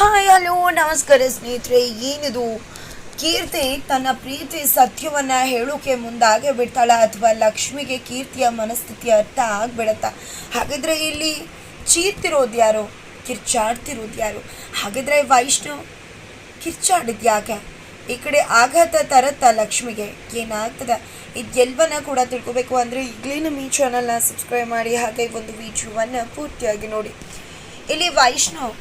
Hi, hello, ನಮಸ್ಕಾರ ಸ್ನೇಹಿತರೆ. ಏನಿದು? ಕೀರ್ತಿ ತನ್ನ ಪ್ರೀತಿ ಸತ್ಯವನ್ನ ಹೇಳೋಕೆ ಮುಂದಾಗೆ ಬಿಡ್ತಾಳ ಅಥವಾ ಲಕ್ಷ್ಮಿಗೆ ಕೀರ್ತಿಯ ಮನಸ್ಥಿತಿ ಅರ್ಥ ಆಗ್ಬಿಡತ್ತ? ಹಾಗಿದ್ರೆ ಇಲ್ಲಿ ಚೀರ್ತಿರೋದು ಯಾರು? ಕಿರ್ಚಾಡ್ತಿರೋದು ಯಾರು? ಹಾಗಿದ್ರೆ ವೈಷ್ಣವ್ ಕಿರ್ಚಾಡಿದ್ ಯಾಕೆ? ಈ ಕಡೆ ಆಘಾತ ತರತ್ತ ಲಕ್ಷ್ಮಿಗೆ? ಏನಾಗ್ತದೆ? ಇದೆಲ್ಲವನ್ನ ಕೂಡ ತಿಳ್ಕೊಬೇಕು ಅಂದರೆ ಈಗಲೇ ನಮ್ಮ ಈ ಚಾನಲ್ನ ಸಬ್ಸ್ಕ್ರೈಬ್ ಮಾಡಿ, ಹಾಗೆ ಒಂದು ವಿಡಿಯೋವನ್ನು ಪೂರ್ತಿಯಾಗಿ ನೋಡಿ. ಇಲ್ಲಿ ವೈಷ್ಣವ್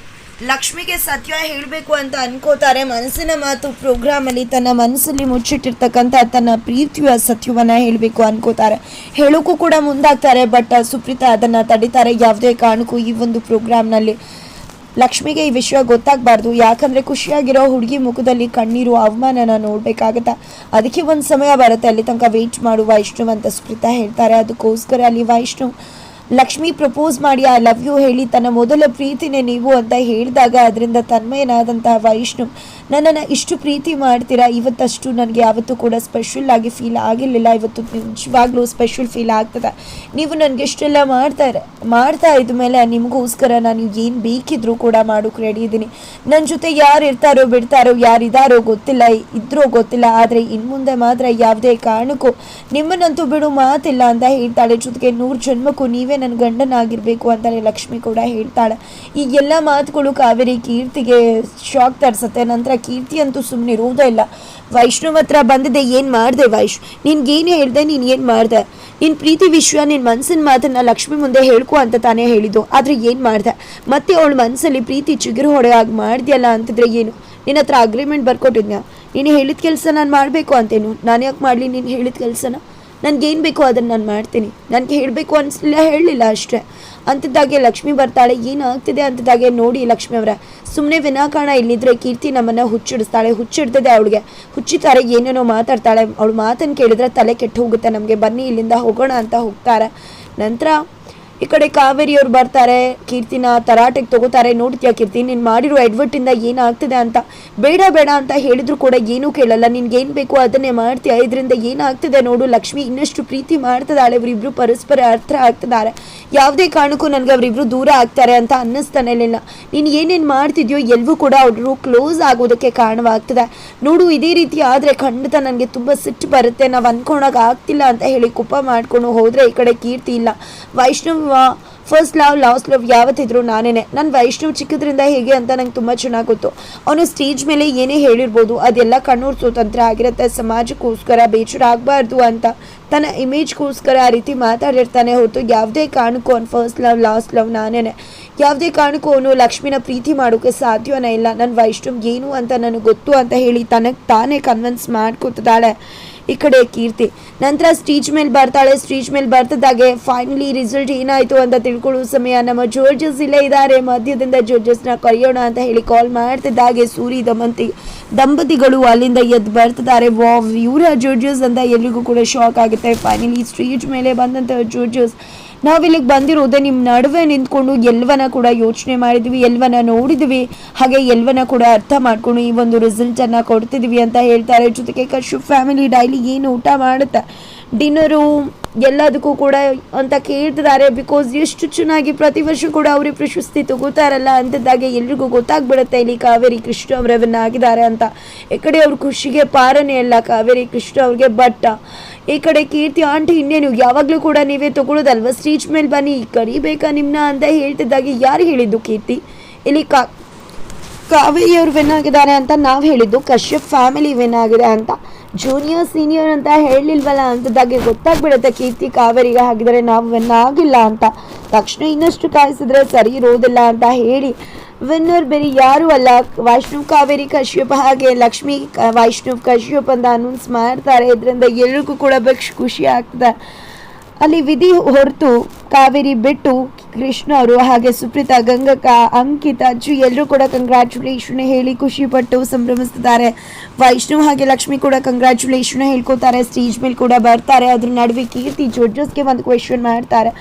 ಲಕ್ಷ್ಮಿಗೆ ಸತ್ಯ ಹೇಳಬೇಕು ಅಂತ ಅನ್ಕೋತಾರೆ. ಮನಸ್ಸಿನ ಮಾತು ಪ್ರೋಗ್ರಾಮಲ್ಲಿ ತನ್ನ ಮನಸ್ಸಲ್ಲಿ ಮುಚ್ಚಿಟ್ಟಿರ್ತಕ್ಕಂಥ ತನ್ನ ಪ್ರೀತಿಯ ಸತ್ಯವನ್ನ ಹೇಳಬೇಕು ಅನ್ಕೋತಾರೆ. ಹೇಳೋಕ್ಕೂ ಕೂಡ ಮುಂದಾಗ್ತಾರೆ ಬಟ್ ಸುಪ್ರೀತಾ ಅದನ್ನು ತಡಿತಾರೆ. ಯಾವುದೇ ಕಾರಣಕ್ಕೂ ಈ ಒಂದು ಪ್ರೋಗ್ರಾಮ್ನಲ್ಲಿ ಲಕ್ಷ್ಮಿಗೆ ಈ ವಿಷಯ ಗೊತ್ತಾಗಬಾರ್ದು. ಯಾಕಂದ್ರೆ ಖುಷಿಯಾಗಿರೋ ಹುಡುಗಿ ಮುಖದಲ್ಲಿ ಕಣ್ಣೀರು, ಅವಮಾನನ ನೋಡ್ಬೇಕಾಗತ್ತ. ಅದಕ್ಕೆ ಒಂದು ಸಮಯ ಬರುತ್ತೆ. ಅಲ್ಲಿ ತನಕ ವೇಟ್ ಮಾಡುವ ವೈಷ್ಣವ್ ಅಂತ ಸುಪ್ರೀತಾ ಹೇಳ್ತಾರೆ. ಅದಕ್ಕೋಸ್ಕರ ಅಲ್ಲಿ ವೈಷ್ಣವ್ ಲಕ್ಷ್ಮಿ ಪ್ರಪೋಸ್ ಮಾಡಿ ಐ ಲವ್ ಯು ಹೇಳಿ ತನ್ನ ಮೊದಲ ಪ್ರೀತಿನೇ ನೀವು ಅಂತ ಹೇಳಿದಾಗ, ಅದರಿಂದ ತನ್ಮಯನಾದಂತಹ ವೈಷ್ಣವ್ ನನ್ನನ್ನು ಇಷ್ಟು ಪ್ರೀತಿ ಮಾಡ್ತೀರಾ? ಇವತ್ತಷ್ಟು ನನಗೆ ಯಾವತ್ತೂ ಕೂಡ ಸ್ಪೆಷಲ್ ಆಗಿ ಫೀಲ್ ಆಗಿರಲಿಲ್ಲ. ಇವತ್ತು ನಿಜವಾಗ್ಲೂ ಸ್ಪೆಷಲ್ ಫೀಲ್ ಆಗ್ತದೆ. ನೀವು ನನಗೆ ಇಷ್ಟೆಲ್ಲ ಮಾಡ್ತಾರೆ, ಮಾಡ್ತಾ ಇದ್ದ ಮೇಲೆ ನಿಮಗೋಸ್ಕರ ನಾನು ಏನು ಬೇಕಿದ್ರೂ ಕೂಡ ಮಾಡೋಕೆ ರೆಡಿ ಇದ್ದೀನಿ. ನನ್ನ ಜೊತೆ ಯಾರು ಇರ್ತಾರೋ, ಬಿಡ್ತಾರೋ ಯಾರಿದ್ದಾರೋ ಗೊತ್ತಿಲ್ಲ, ಇದ್ರೋ ಗೊತ್ತಿಲ್ಲ. ಆದರೆ ಇನ್ನು ಮುಂದೆ ಮಾತ್ರ ಯಾವುದೇ ಕಾರಣಕ್ಕೂ ನಿಮ್ಮನ್ನಂತೂ ಬಿಡು ಮಾತಿಲ್ಲ ಅಂತ ಹೇಳ್ತಾಳೆ. ಜೊತೆಗೆ ನೂರು ಜನ್ಮಕ್ಕೂ ನೀವೇ ನನ್ನ ಗಂಡನಾಗಿರಬೇಕು ಅಂತಲೇ ಲಕ್ಷ್ಮಿ ಕೂಡ ಹೇಳ್ತಾಳೆ. ಈ ಎಲ್ಲ ಮಾತುಗಳು ಕಾವೇರಿ ಕೀರ್ತಿಗೆ ಶಾಕ್ ತರಿಸುತ್ತೆ. ನಂತರ ಕೀರ್ತಿ ಅಂತೂ ಸುಮ್ಮನೆ ಇರುವುದೇ ಇಲ್ಲ. ವೈಷ್ಣವ್ ಹತ್ರ ಬಂದಿದೆ, ಏನು ಮಾಡಿದೆ ವೈಶ್ ನಿನ್ಗೇನು ಹೇಳ್ದೆ, ನೀನು ಏನು ಮಾಡಿದೆ? ನಿನ್ನ ಪ್ರೀತಿ ವಿಶ್ವ ನಿನ್ನ ಮನಸ್ಸಿನ ಮಾತನ್ನ ಲಕ್ಷ್ಮಿ ಮುಂದೆ ಹೇಳ್ಕೊ ಅಂತ ತಾನೇ ಹೇಳಿದ್ದು. ಆದರೆ ಏನು ಮಾಡ್ದೆ? ಮತ್ತೆ ಅವಳ ಮನಸ್ಸಲ್ಲಿ ಪ್ರೀತಿ ಚಿಗುರು ಹೊಡೆ ಹಾಗೆ ಅಂತಂದರೆ ಅಂತಿದ್ರೆ ಏನು? ನಿನ್ನ ಹತ್ರ ಅಗ್ರಿಮೆಂಟ್ ಬರ್ಕೊಟ್ಟಿದ್ನ? ನೀನು ಹೇಳಿದ ಕೆಲಸ ನಾನು ಮಾಡಬೇಕು ಅಂತೇನು? ನಾನು ಯಾಕೆ ಮಾಡಲಿ ನೀನು ಹೇಳಿದ ಕೆಲಸನ? ನನಗೇನು ಬೇಕೋ ಅದನ್ನು ನಾನು ಮಾಡ್ತೀನಿ. ನನಗೆ ಹೇಳಬೇಕು ಅನಿಸ್ಲಿಲ್ಲ ಹೇಳಲಿಲ್ಲ ಅಷ್ಟೇ. ಅಂಥದ್ದಾಗೆ ಲಕ್ಷ್ಮಿ ಬರ್ತಾಳೆ, ಏನಾಗ್ತಿದೆ ಅಂಥದ್ದಾಗೆ ನೋಡಿ ಲಕ್ಷ್ಮಿ ಅವರ. ಸುಮ್ಮನೆ ವಿನಾಕಾರಣ ಇಲ್ಲಿದ್ರೆ ಕೀರ್ತಿ ನಮ್ಮನ್ನು ಹುಚ್ಚಿಡಿಸ್ತಾಳೆ, ಹುಚ್ಚಿಡ್ತದೆ ಅವಳಿಗೆ. ಹುಚ್ಚಿತಾರೆ ಏನೇನೋ ಮಾತಾಡ್ತಾಳೆ. ಅವಳು ಮಾತನ್ನು ಕೇಳಿದ್ರೆ ತಲೆ ಕೆಟ್ಟು ಹೋಗುತ್ತೆ ನಮಗೆ. ಬನ್ನಿ ಇಲ್ಲಿಂದ ಹೋಗೋಣ ಅಂತ ಹೋಗ್ತಾರೆ. ನಂತರ ಈ ಕಡೆ ಕಾವೇರಿ ಅವ್ರು ಬರ್ತಾರೆ, ಕೀರ್ತಿನ ತರಾಟೆಗೆ ತಗೋತಾರೆ. ನೋಡ್ತೀಯಾ ಕೀರ್ತಿ, ನೀನು ಮಾಡಿರೋ ಎಡ್ವರ್ಟಿಂದ ಏನಾಗ್ತಿದೆ ಅಂತ. ಬೇಡ ಬೇಡ ಅಂತ ಹೇಳಿದ್ರು ಕೂಡ ಏನೂ ಕೇಳಲ್ಲ. ನಿನ್ಗೆ ಏನು ಬೇಕು ಅದನ್ನೇ ಮಾಡ್ತೀಯ? ಇದರಿಂದ ಏನಾಗ್ತಿದೆ ನೋಡು. ಲಕ್ಷ್ಮಿ ಇನ್ನಷ್ಟು ಪ್ರೀತಿ ಮಾಡ್ತದಾಳೆ ಅವರಿಬ್ರು ಪರಸ್ಪರ ಅರ್ಥ ಆಗ್ತಿದ್ದಾರೆ. ಯಾವುದೇ ಕಾರಣಕ್ಕೂ ನನಗೆ ಅವರಿಬ್ರು ದೂರ ಆಗ್ತಾರೆ ಅಂತ ಅನ್ನಿಸ್ತಾನೆ ಇಲ್ಲ. ನೀನು ಏನೇನು ಮಾಡ್ತಿದ್ಯೋ ಎಲ್ಲವೂ ಕೂಡ ಅವರು ಕ್ಲೋಸ್ ಆಗೋದಕ್ಕೆ ಕಾರಣವಾಗ್ತದೆ. ನೋಡು, ಇದೇ ರೀತಿ ಆದರೆ ಖಂಡಿತ ನನಗೆ ತುಂಬ ಸಿಟ್ಟು ಬರುತ್ತೆ. ನಾವು ಅಂದ್ಕೊಳಕ್ಕೆ ಆಗ್ತಿಲ್ಲ ಅಂತ ಹೇಳಿ ಕುಪ್ಪ ಮಾಡ್ಕೊಂಡು ಹೋದರೆ ಈ ಕಡೆ ಕೀರ್ತಿ ಇಲ್ಲ. Vaishnav first love last love ಯಾವತ್ತಿದ್ರು ನಾನೇನೆ. ನನ್ನ ವೈಷ್ಣವ್ ಚಿಕ್ಕದ್ರಿಂದ ಹೇಗೆ ಅಂತ ನಂಗೆ ತುಂಬ ಚೆನ್ನಾಗಿ ಗೊತ್ತು. ಅವನು ಸ್ಟೇಜ್ ಮೇಲೆ ಏನೇ ಹೇಳಿರ್ಬೋದು, ಅದೆಲ್ಲ ಕಣ್ಣೂರು ಸ್ವತಂತ್ರ ಆಗಿರುತ್ತೆ. ಸಮಾಜಕ್ಕೋಸ್ಕರ ಬೇಜಾರು ಆಗಬಾರ್ದು ಅಂತ ತನ್ನ ಇಮೇಜ್ಗೋಸ್ಕರ ಆ ರೀತಿ ಮಾತಾಡಿರ್ತಾನೆ ಹೊರತು ಯಾವುದೇ ಕಾರಣಕ್ಕೂ ಅವ್ನು ಫಸ್ಟ್ ಲವ್ ಲಾಸ್ಟ್ ಲವ್ ನಾನೇನೆ. ಯಾವುದೇ ಕಾರಣಕ್ಕೂ ಅವನು ಲಕ್ಷ್ಮಿನ ಪ್ರೀತಿ ಮಾಡೋಕ್ಕೆ ಸಾಧ್ಯವೇ ಇಲ್ಲ. ನನ್ನ ವೈಷ್ಣವ್ ಏನು ಅಂತ ನನಗೆ ಗೊತ್ತು ಅಂತ ಹೇಳಿ ತನಗೆ ತಾನೇ ಕನ್ವಿನ್ಸ್ ಮಾಡ್ಕೊತಿದ್ದಾಳೆ ಈ ಕಡೆ ಕೀರ್ತಿ. ನಂತರ ಸ್ಟೇಜ್ ಮೇಲೆ ಬರ್ತಾಳೆ. ಸ್ಟೇಜ್ ಮೇಲೆ ಬರ್ತದಾಗೆ ಫೈನಲಿ ರಿಸಲ್ಟ್ ಏನಾಯ್ತು ಅಂತ ತಿಳ್ಕೊಳ್ಳೋ ಸಮಯ ನಮ್ಮ ಜೋರ್ಜಸ್ ಇಲ್ಲೇ ಇದ್ದಾರೆ. ಮಧ್ಯದಿಂದ ಜೋರ್ಜಸ್ನ ಕರೆಯೋಣ ಅಂತ ಹೇಳಿ ಕಾಲ್ ಮಾಡ್ತಿದ್ದಾಗೆ ಸೂರಿ ದಮಂತಿ ದಂಪತಿಗಳು ಅಲ್ಲಿಂದ ಎದ್ದು ಬರ್ತಿದ್ದಾರೆ ವಾವ್, ಇವರ ಜೋರ್ಜಸ್ ಅಂತ ಎಲ್ರಿಗೂ ಕೂಡ ಶಾಕ್ ಆಗುತ್ತೆ. ಫೈನಲಿ ಸ್ಟೇಜ್ ಮೇಲೆ ಬಂದಂಥ ಜೋರ್ಜಸ್ ನಾವಿಲ್ಲಿಗೆ ಬಂದಿರೋದೇ ನಿಮ್ಮ ನಡುವೆ ನಿಂತ್ಕೊಂಡು ಎಲ್ವನ ಕೂಡ ಯೋಚನೆ ಮಾಡಿದ್ವಿ, ಎಲ್ವನ ನೋಡಿದ್ವಿ, ಹಾಗೆ ಎಲ್ವನ ಕೂಡ ಅರ್ಥ ಮಾಡ್ಕೊಂಡು ಈ ಒಂದು ರಿಸಲ್ಟನ್ನು ಕೊಡ್ತಿದ್ವಿ ಅಂತ ಹೇಳ್ತಾರೆ. ಜೊತೆಗೆ ಕಶ್ಯಪ್ ಫ್ಯಾಮಿಲಿ ಡೈಲಿ ಏನು ಊಟ ಮಾಡುತ್ತೆ? ಡಿನ್ನರು ಎಲ್ಲದಕ್ಕೂ ಕೂಡ ಅಂತ ಕೇಳ್ತಿದ್ದಾರೆ. ಬಿಕಾಸ್ ಎಷ್ಟು ಚೆನ್ನಾಗಿ ಪ್ರತಿ ವರ್ಷ ಕೂಡ ಅವರೇ ಪ್ರಶಸ್ತಿ ತಗೋತಾರಲ್ಲ ಅಂತಿದ್ದಾಗೆ ಎಲ್ರಿಗೂ ಗೊತ್ತಾಗ್ಬಿಡುತ್ತೆ ಇಲ್ಲಿ ಕಾವೇರಿ ಕೃಷ್ಣ ಅವರವನ್ನ ಆಗಿದ್ದಾರೆ ಅಂತ. ಈ ಕಡೆ ಅವ್ರ ಖುಷಿಗೆ ಪಾರನೇ ಅಲ್ಲ ಕಾವೇರಿ ಕೃಷ್ಣ ಅವ್ರಿಗೆ ಬಟ್ ಈ ಕಡೆ ಕೀರ್ತಿ ಆಂಟಿ ಇನ್ನೇನು ಯಾವಾಗಲೂ ಕೂಡ ನೀವೇ ತಗೊಳ್ಳೋದಲ್ವ? ಸ್ಟೀಚ್ ಮೇಲೆ ಬನ್ನಿ, ಕರಿಬೇಕಾ ನಿಮ್ಮನ್ನ ಅಂತ ಹೇಳ್ತಿದ್ದಾಗೆ ಯಾರು ಹೇಳಿದ್ದು ಕೀರ್ತಿ? ಇಲ್ಲಿ ಕಾ, ಕಾವೇರಿ ಅವ್ರು ವಿನ್ ಆಗಿದ್ದಾರೆ ಅಂತ ನಾವು ಹೇಳಿದ್ದು, ಕಶ್ಯಪ್ ಫ್ಯಾಮಿಲಿ ವಿನ್ ಆಗಿದೆ ಅಂತ. ಜೂನಿಯರ್ ಸೀನಿಯರ್ ಅಂತ ಹೇಳಿಲ್ವಲ್ಲ ಅಂತದಾಗೆ ಗೊತ್ತಾಗ್ಬಿಡುತ್ತೆ ಕೀರ್ತಿ ಕಾವೇರಿಗೆ. ಹಾಗಿದ್ರೆ ನಾವು ಆಗಿಲ್ಲ ಅಂತ. ತಕ್ಷಣ ಇನ್ನಷ್ಟು ಕಾಯಿಸಿದ್ರೆ ಸರಿ ಇರೋದಿಲ್ಲ ಅಂತ ಹೇಳಿ ವಿನ್ನರ್ ಬೇರೆ ಯಾರು ಅಲ್ಲ. ವೈಷ್ಣವ್ ಕಾವೇರಿ, ಕಶ್ಯಪ್ ಹಾಗೆ ಲಕ್ಷ್ಮಿ ವೈಷ್ಣವ್, ಕಶ್ಯಪ್ ಅಂತ ಅನೌನ್ಸ್ ಮಾಡ್ತಾರೆ. ಇದರಿಂದ ಎಲ್ರಿಗೂ ಕೂಡ ಬೆಕ್ಷ ಖುಷಿ ಆಗ್ತದೆ. ಅಲ್ಲಿ ವಿಧಿ ಹೊರತು ಕಾವೇರಿ ಬಿಟ್ಟು ಕೃಷ್ಣ ಅವರು ಹಾಗೆ ಸುಪ್ರೀತಾ, ಗಂಗಕ್ಕ, ಅಂಕಿತ, ಅಜ್ಜು ಎಲ್ಲರೂ ಕೂಡ ಕಂಗ್ರ್ಯಾಚುಲೇಷನ್ ಹೇಳಿ ಖುಷಿ ಪಟ್ಟು ಸಂಭ್ರಮಿಸ್ತಿದ್ದಾರೆ. ವೈಷ್ಣವ್ ಹಾಗೆ ಲಕ್ಷ್ಮಿ ಕೂಡ ಕಂಗ್ರ್ಯಾಚುಲೇಷನ್ ಹೇಳ್ಕೊತಾರೆ ಸ್ಟೇಜ್ ಮೇಲೆ ಕೂಡ ಬರ್ತಾರೆ. ಅದ್ರ ನಡುವೆ ಕೀರ್ತಿ ಜೋರ್ಜಸ್ಗೆ ಒಂದು ಕ್ವೆಶನ್ ಮಾಡ್ತಾರೆ.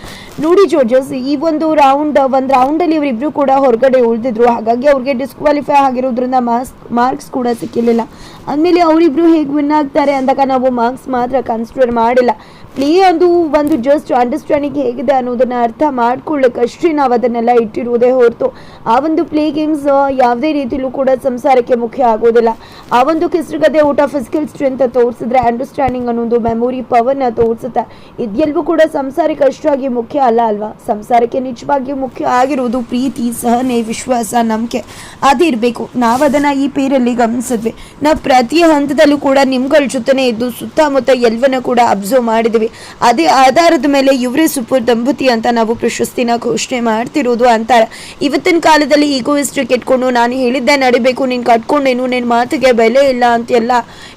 ನೋಡಿ ಜೋರ್ಜಸ್, ಈ ಒಂದು ರೌಂಡ್ ಒಂದು ರೌಂಡಲ್ಲಿ ಇವರಿಬ್ರು ಕೂಡ ಹೊರಗಡೆ ಉಳಿದಿದ್ರು. ಹಾಗಾಗಿ ಅವ್ರಿಗೆ ಡಿಸ್ಕ್ವಾಲಿಫೈ ಆಗಿರೋದ್ರಿಂದ ಮಾರ್ಕ್ಸ್ ಮಾರ್ಕ್ಸ್ ಕೂಡ ಸಿಕ್ಕಿರಲಿಲ್ಲ. ಅಂದಮೇಲೆ ಅವರಿಬ್ರು ಹೇಗೆ ವಿನ್ ಆಗ್ತಾರೆ ಅಂದಾಗ ನಾವು ಮಾರ್ಕ್ಸ್ ಮಾತ್ರ ಕನ್ಸಿಡರ್ ಮಾಡಿಲ್ಲ. ಪ್ಲೇ ಅದು ಒಂದು ಜಸ್ಟ್ ಅಂಡರ್ಸ್ಟ್ಯಾಂಡಿಂಗ್ ಹೇಗಿದೆ ಅನ್ನೋದನ್ನ ಅರ್ಥ ಮಾಡ್ಕೊಳ್ಳೋಕ್ಕಷ್ಟೇ ನಾವು ಅದನ್ನೆಲ್ಲ ಇಟ್ಟಿರುವುದೇ ಹೊರತು. ಆ ಒಂದು ಪ್ಲೇ ಗೇಮ್ಸ್ ಯಾವುದೇ ರೀತಿಲೂ ಕೂಡ ಸಂಸಾರಕ್ಕೆ ಮುಖ್ಯ ಆಗೋದಿಲ್ಲ. ಆ ಒಂದು ಕೆಸರುಗದೆ ಊಟ ಫಿಸಿಕಲ್ ಸ್ಟ್ರೆಂತ್ ತೋರಿಸಿದ್ರೆ ಅಂಡರ್ಸ್ಟ್ಯಾಂಡಿಂಗ್ ಅನ್ನೋದು ಮೆಮೊರಿ ಪವರ್ನ ತೋರಿಸುತ್ತೆ ಇದೆಲ್ಲವೂ ಕೂಡ ಸಂಸಾರಕ್ಕೆ ಅಷ್ಟಾಗಿ ಮುಖ್ಯ ಅಲ್ಲ ಅಲ್ವಾ? ಸಂಸಾರಕ್ಕೆ ನಿಜವಾಗಿ ಮುಖ್ಯ ಆಗಿರುವುದು ಪ್ರೀತಿ, ಸಹನೆ, ವಿಶ್ವಾಸ, ನಂಬಿಕೆ. ಅದಿರಬೇಕು. ನಾವು ಅದನ್ನು ಈ ಪೇರಲ್ಲಿ ಗಮನಿಸಿದ್ವಿ. ನಾವು ಪ್ರತಿ ಹಂತದಲ್ಲೂ ಕೂಡ ನಿಮ್ಗಳ ಜೊತೆನೇ ಇದ್ದು ಸುತ್ತಮುತ್ತ ಎಲ್ಲವನ್ನ ಕೂಡ ಅಬ್ಸರ್ವ್ ಮಾಡಿದ್ವಿ. ಅದೇ ಆಧಾರದ ಮೇಲೆ ಇವರೇ ಸುಪರ್ ದಂಪತಿ ಅಂತ ನಾವು ಪ್ರಶಸ್ತಿನ ಘೋಷಣೆ ಮಾಡ್ತಿರೋದು ಅಂತಾರೆ ಇವತ್ತಿನ ಕಾಲದಲ್ಲಿ ಈಗೋಯಿಸ್ಟಿಕ್ ಇಟ್ಕೊಂಡು ನಾನು ಹೇಳಿದ್ದೆ, ನಡಿಬೇಕು, ನೀನು ಕಟ್ಕೊಂಡೇನು ನಿನ್ನ ಮಾತಿಗೆ ಬೆಲೆ ಇಲ್ಲ ಅಂತೆಲ್ಲ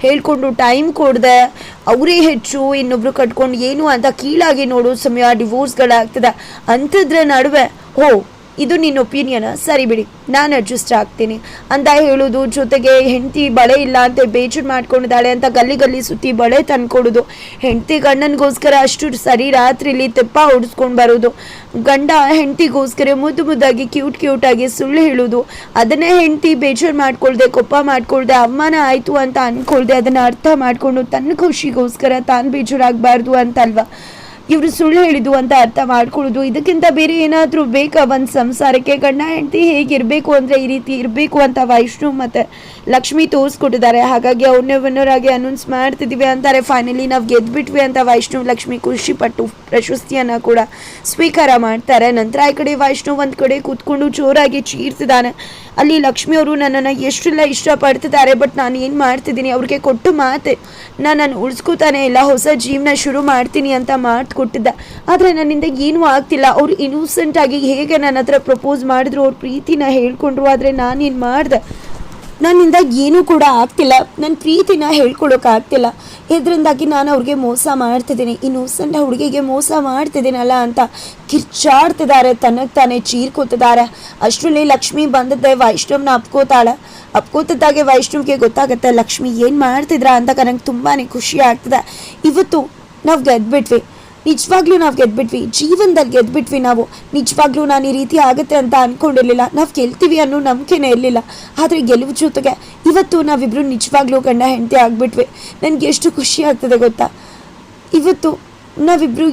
ಹೇಳ್ಕೊಂಡು ಟೈಮ್ ಕೊಡ್ದೆ. ಅವರೇ ಹೆಚ್ಚು, ಇನ್ನೊಬ್ರು ಕಟ್ಕೊಂಡು ಏನು ಅಂತ ಕೀಳಾಗಿ ನೋಡೋ ಸಮಯ ಡಿವೋರ್ಸ್ಗಳಾಗ್ತದೆ ಅಂಥದ್ರ ನಡುವೆ ಓ ಇದು ನಿನ್ನ ಒಪಿನಿಯನ್? ಸರಿ ಬಿಡಿ, ನಾನು ಅಡ್ಜಸ್ಟ್ ಆಗ್ತೀನಿ. ಅಂತ ಹೇಳೋದು, ಜೊತೆಗೆ ಹೆಂಡತಿ ಬಳೆ ಇಲ್ಲ ಅಂತ ಬೇಜಾರು ಮಾಡ್ಕೊಂಡಿದ್ದಾಳೆ ಅಂತ ಗಲ್ಲಿ ಗಲ್ಲಿ ಸುತ್ತಿ ಬಳೆ ತಂದ್ಕೊಡೋದು. ಹೆಂಡತಿ ಗಂಡನಿಗೋಸ್ಕರ ಅಷ್ಟು ಸರಿ ರಾತ್ರಿಲಿ ತೆಪ್ಪ ಹೊಡಿಸ್ಕೊಂಡು ಬರೋದು. ಗಂಡ ಹೆಂಡತಿಗೋಸ್ಕರ ಮುದ್ದು ಮುದ್ದಾಗಿ ಕ್ಯೂಟ್ ಕ್ಯೂಟಾಗಿ ಸುಳ್ಳು ಹೇಳೋದು. ಅದನ್ನೇ ಹೆಂಡತಿ ಬೇಜಾರು ಮಾಡ್ಕೊಳ್ದೆ, ಕೊಪ್ಪ ಮಾಡ್ಕೊಳ್ದೆ ಅವಮಾನ ಆಯಿತು ಅಂತ ಅಂದ್ಕೊಳ್ದೆ ಅದನ್ನು ಅರ್ಥ ಮಾಡಿಕೊಂಡು ತನ್ನ ಖುಷಿಗೋಸ್ಕರ ತಾನು ಬೇಜಾರಾಗಬಾರ್ದು ಅಂತಲ್ವಾ? ಇವರು ಸುಳ್ಳು ಹೇಳಿದ್ದು ಅಂತ ಅರ್ಥ ಮಾಡ್ಕೊಳ್ಳೋದು. ಇದಕ್ಕಿಂತ ಬೇರೆ ಏನಾದರೂ ಬೇಕಾ ಒಂದು ಸಂಸಾರಕ್ಕೆ? ಗಂಡ, ಹೆಂಡತಿ ಹೇಗಿರಬೇಕು ಅಂದರೆ ಈ ರೀತಿ ಇರಬೇಕು ಅಂತ ವೈಷ್ಣು ಮತ್ತು ಲಕ್ಷ್ಮಿ ತೋರಿಸ್ಕೊಟ್ಟಿದ್ದಾರೆ. ಹಾಗಾಗಿ ಅವ್ರನ್ನೇ ಅನೌನ್ಸ್ ಮಾಡ್ತಿದ್ದೀವಿ ಅಂತಾರೆ. ಫೈನಲಿ ನಾವು ಗೆದ್ಬಿಟ್ವಿ ಅಂತ ವೈಷ್ಣು, ಲಕ್ಷ್ಮಿ ಖುಷಿಪಟ್ಟು ಪ್ರಶಸ್ತಿಯನ್ನು ಕೂಡ ಸ್ವೀಕಾರ ಮಾಡ್ತಾರೆ. ನಂತರ ಈ ಕಡೆ ವೈಷ್ಣು ಒಂದು ಕಡೆ ಕೂತ್ಕೊಂಡು ಜೋರಾಗಿ ಚೀರ್ತಿದ್ದಾನೆ. ಅಲ್ಲಿ ಲಕ್ಷ್ಮಿ ಅವರು ನನ್ನನ್ನು ಎಷ್ಟೆಲ್ಲ ಇಷ್ಟಪಡ್ತಿದ್ದಾರೆ ಬಟ್ ನಾನು ಏನು ಮಾಡ್ತಿದ್ದೀನಿ? ಅವ್ರಿಗೆ ಕೊಟ್ಟು ಮಾತೆ. ನಾನು ಉಳಿಸ್ಕೊತಾನೆ ಇಲ್ಲ, ಹೊಸ ಜೀವನ ಶುರು ಮಾಡ್ತೀನಿ ಅಂತ ಮಾತು ಕೊಟ್ಟಿದ್ದ. ಆದರೆ ನನ್ನಿಂದ ಏನೂ ಆಗ್ತಿಲ್ಲ. ಅವ್ರು ಇನ್ನೂಸೆಂಟ್ ಆಗಿ ಹೇಗೆ ನನ್ನ ಹತ್ರ ಪ್ರಪೋಸ್ ಮಾಡಿದ್ರು, ಅವ್ರ ಪ್ರೀತಿನ ಹೇಳ್ಕೊಂಡ್ರು, ಆದರೆ ನಾನೇನು ಮಾಡ್ದೆ? ನನ್ನಿಂದ ಏನೂ ಕೂಡ ಆಗ್ತಿಲ್ಲ. ನನ್ನ ಪ್ರೀತಿನ ಹೇಳ್ಕೊಳೋಕ್ಕಾಗ್ತಿಲ್ಲ ಇದರಿಂದಾಗಿ ನಾನು ಅವ್ರಿಗೆ ಮೋಸ ಮಾಡ್ತಿದ್ದೀನಿ. ಇನ್ನೂಸೆಂಟ್ ಹುಡುಗಿಗೆ ಮೋಸ ಮಾಡ್ತಿದ್ದೀನಲ್ಲ ಅಂತ ಕಿರ್ಚಾಡ್ತಿದ್ದಾರೆ. ತನಗೆ ತಾನೇ ಚೀರ್ಕೋತಿದ್ದಾರೆ. ಅಷ್ಟರಲ್ಲಿ ಲಕ್ಷ್ಮಿ ಬಂದದ್ದೆ. ವೈಷ್ಣವ್ನ ಅಪ್ಕೋತಾಳೆ. ಅಪ್ಕೋತಿದ್ದಾಗೆ ವೈಷ್ಣವ್ಗೆ ಗೊತ್ತಾಗುತ್ತೆ ಲಕ್ಷ್ಮಿ ಏನು ಮಾಡ್ತಿದ್ರ ಅಂತ ನನಗೆ ತುಂಬಾ ಖುಷಿ ಆಗ್ತದೆ. ಇವತ್ತು ನಾವು ಗೆದ್ಬಿಟ್ವಿ. ನಿಜವಾಗ್ಲೂ ನಾವು ಗೆದ್ಬಿಟ್ವಿ. ಜೀವನದಲ್ಲಿ ಗೆದ್ಬಿಟ್ವಿ ನಾವು. ನಿಜವಾಗ್ಲೂ ನಾನು ಈ ರೀತಿ ಆಗುತ್ತೆ ಅಂತ ಅಂದ್ಕೊಂಡಿರಲಿಲ್ಲ ನಾವು ಗೆಲ್ತೀವಿ ಅನ್ನೋ ನಂಬಿಕೆನೇ ಇರಲಿಲ್ಲ. ಆದರೆ ಗೆಲುವು ಜೊತೆಗೆ ಇವತ್ತು ನಾವಿಬ್ಬರು ನಿಜವಾಗ್ಲೂ ಗಂಡ, ಹೆಂಡತಿ ಆಗಿಬಿಟ್ವಿ. ನನಗೆ ಎಷ್ಟು ಖುಷಿ ಆಗ್ತದೆ ಗೊತ್ತಾ? ಇವತ್ತು ನಾವಿಬ್ಬರು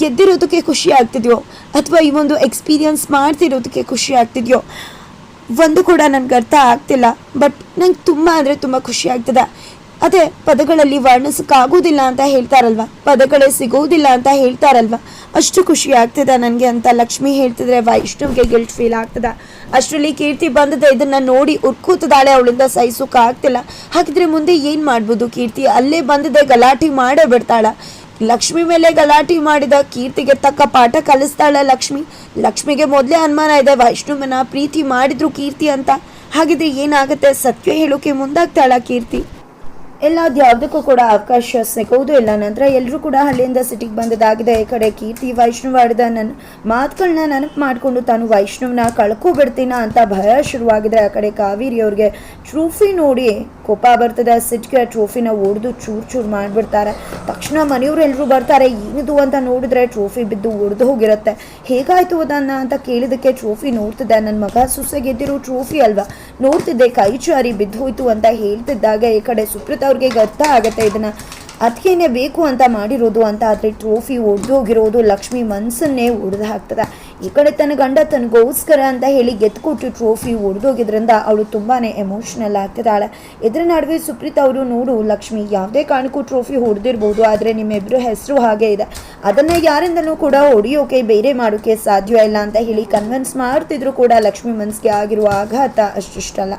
ಗೆದ್ದಿರೋದಕ್ಕೆ ಖುಷಿ ಆಗ್ತಿದ್ಯೋ? ಅಥವಾ ಈ ಒಂದು ಎಕ್ಸ್ಪೀರಿಯನ್ಸ್ ಮಾಡ್ತಿರೋದಕ್ಕೆ ಖುಷಿ ಆಗ್ತಿದ್ಯೋ? ಒಂದು ಕೂಡ ನನಗೆ ಅರ್ಥ ಆಗ್ತಿಲ್ಲ. ಬಟ್ ನಂಗೆ ತುಂಬ ಅಂದರೆ ತುಂಬ ಖುಷಿ ಆಗ್ತದೆ. ಅದೇ, ಪದಗಳಲ್ಲಿ ವರ್ಣಿಸೋಕ್ಕಾಗೋದಿಲ್ಲ ಅಂತ ಹೇಳ್ತಾರಲ್ವ? ಪದಗಳೇ ಸಿಗೋದಿಲ್ಲ ಅಂತ ಹೇಳ್ತಾರಲ್ವ? ಅಷ್ಟು ಖುಷಿ ಆಗ್ತದೆ ನನಗೆ ಅಂತ ಲಕ್ಷ್ಮಿ ಹೇಳ್ತಿದ್ರೆ ವೈಷ್ಣವ್ಗೆ ಗಿಲ್ಟ್ ಫೀಲ್ ಆಗ್ತದ. ಅಷ್ಟರಲ್ಲಿ ಕೀರ್ತಿ ಬಂದದ ಇದನ್ನು ನೋಡಿ ಉರ್ಕೂತದಾಳೆ, ಅವಳಿಂದ ಸಹಿಸೋಕೆ ಆಗ್ತಿಲ್ಲ. ಹಾಗಿದ್ರೆ ಮುಂದೆ ಏನು ಮಾಡ್ಬೋದು? ಕೀರ್ತಿ ಅಲ್ಲೇ ಬಂದದೆ, ಗಲಾಟೆ ಮಾಡೇ ಬಿಡ್ತಾಳ. ಲಕ್ಷ್ಮಿ ಮೇಲೆ ಗಲಾಟೆ ಮಾಡಿದ ಕೀರ್ತಿಗೆ ತಕ್ಕ ಪಾಠ ಕಲಿಸ್ತಾಳ ಲಕ್ಷ್ಮಿ. ಲಕ್ಷ್ಮಿಗೆ ಮೊದಲೇ ಅನುಮಾನ ಇದೆ ವೈಷ್ಣವನ ಪ್ರೀತಿ ಮಾಡಿದ್ರು ಕೀರ್ತಿ ಅಂತ. ಹಾಗಿದ್ರೆ ಏನಾಗುತ್ತೆ? ಸತ್ಯ ಹೇಳೋಕೆ ಮುಂದಾಗ್ತಾಳ ಕೀರ್ತಿ. ಎಲ್ಲ ಯಾವುದಕ್ಕೂ ಕೂಡ ಅವಕಾಶ ಸಿಗೋದು ಇಲ್ಲ. ನಂತರ ಎಲ್ಲರೂ ಕೂಡ ಹಳ್ಳಿಯಿಂದ ಸಿಟಿಗೆ ಬಂದದಾಗಿದೆ ಈ ಕಡೆ ಕೀರ್ತಿ ವೈಷ್ಣವ ಆಡಿದ ನನ್ನ ಮಾತುಗಳನ್ನ ನೆನಪು ಮಾಡಿಕೊಂಡು ತಾನು ವೈಷ್ಣವನ ಕಳ್ಕೊಬಿಡ್ತೀನ ಅಂತ ಭಯ ಶುರುವಾಗಿದೆ. ಆ ಕಡೆ ಕಾವೇರಿ ಅವ್ರಿಗೆ ಟ್ರೂಫಿ ನೋಡಿ ಕೋಪ ಬರ್ತದೆ ಸಿಟ್ಗೆ ಟ್ರೋಫಿನ ಒಡೆದು ಚೂರು ಚೂರು ಮಾಡಿಬಿಡ್ತಾರೆ. ತಕ್ಷಣ ಮನೆಯವರು ಎಲ್ಲರೂ ಬರ್ತಾರೆ, ಏನಿದು ಅಂತ ನೋಡಿದ್ರೆ ಟ್ರೋಫಿ ಬಿದ್ದು ಒಡೆದು ಹೋಗಿರುತ್ತೆ. ಹೇಗಾಯ್ತು ಅದನ್ನ ಅಂತ ಕೇಳಿದಕ್ಕೆ ಟ್ರೋಫಿ ನೋಡ್ತಿದ್ದೆ. ನನ್ನ ಮಗ ಸುಸೆ ಗೆದ್ದಿರೋ ಟ್ರೋಫಿ ಅಲ್ವಾ? ನೋಡ್ತಿದ್ದೆ, ಕೈ ಚಾರಿ ಬಿದ್ದು ಹೋಯ್ತು ಅಂತ ಹೇಳ್ತಿದ್ದಾಗ. ಈ ಕಡೆ ಸುಪ್ರೀತ್ ಅವ್ರಿಗೆ ಅರ್ಥ ಆಗತ್ತೆ ಇದನ್ನ. ಅದಕ್ಕೇನೆ ಬೇಕು ಅಂತ ಮಾಡಿರೋದು ಅಂತ ಆದರೆ ಟ್ರೋಫಿ ಒಡೆದು ಹೋಗಿರೋದು ಲಕ್ಷ್ಮಿ ಮನಸ್ಸನ್ನೇ ಒಡೆದು ಹಾಕ್ತದೆ. ಈ ಕಡೆ ತನ್ನ ಗಂಡ ತನಗೋಸ್ಕರ ಅಂತ ಹೇಳಿ ಗೆದ್ದುಕೊಟ್ಟು ಟ್ರೋಫಿ ಒಡೆದೋಗಿದ್ರಿಂದ ಅವಳು ತುಂಬಾ ಎಮೋಷ್ನಲ್ ಆಗ್ತಿದ್ದಾಳೆ. ಇದರ ನಡುವೆ ಸುಪ್ರೀತ್ ಅವರು, ನೋಡು ಲಕ್ಷ್ಮಿ, ಯಾವುದೇ ಕಾರಣಕ್ಕೂ ಟ್ರೋಫಿ ಹೊಡೆದಿರ್ಬೋದು ಆದರೆ ನಿಮ್ಮಿಬ್ಬರು ಹೆಸರು ಹಾಗೆ ಇದೆ. ಅದನ್ನು ಯಾರಿಂದನೂ ಕೂಡ ಹೊಡೆಯೋಕೆ ಬೇರೆ ಮಾಡೋಕೆ ಸಾಧ್ಯ ಇಲ್ಲ ಅಂತ ಹೇಳಿ ಕನ್ವಿನ್ಸ್ ಮಾಡ್ತಿದ್ರು ಕೂಡ ಲಕ್ಷ್ಮಿ ಮನಸ್ಸಿಗೆ ಆಗಿರುವ ಆಘಾತ ಅಷ್ಟಿಷ್ಟಲ್ಲ.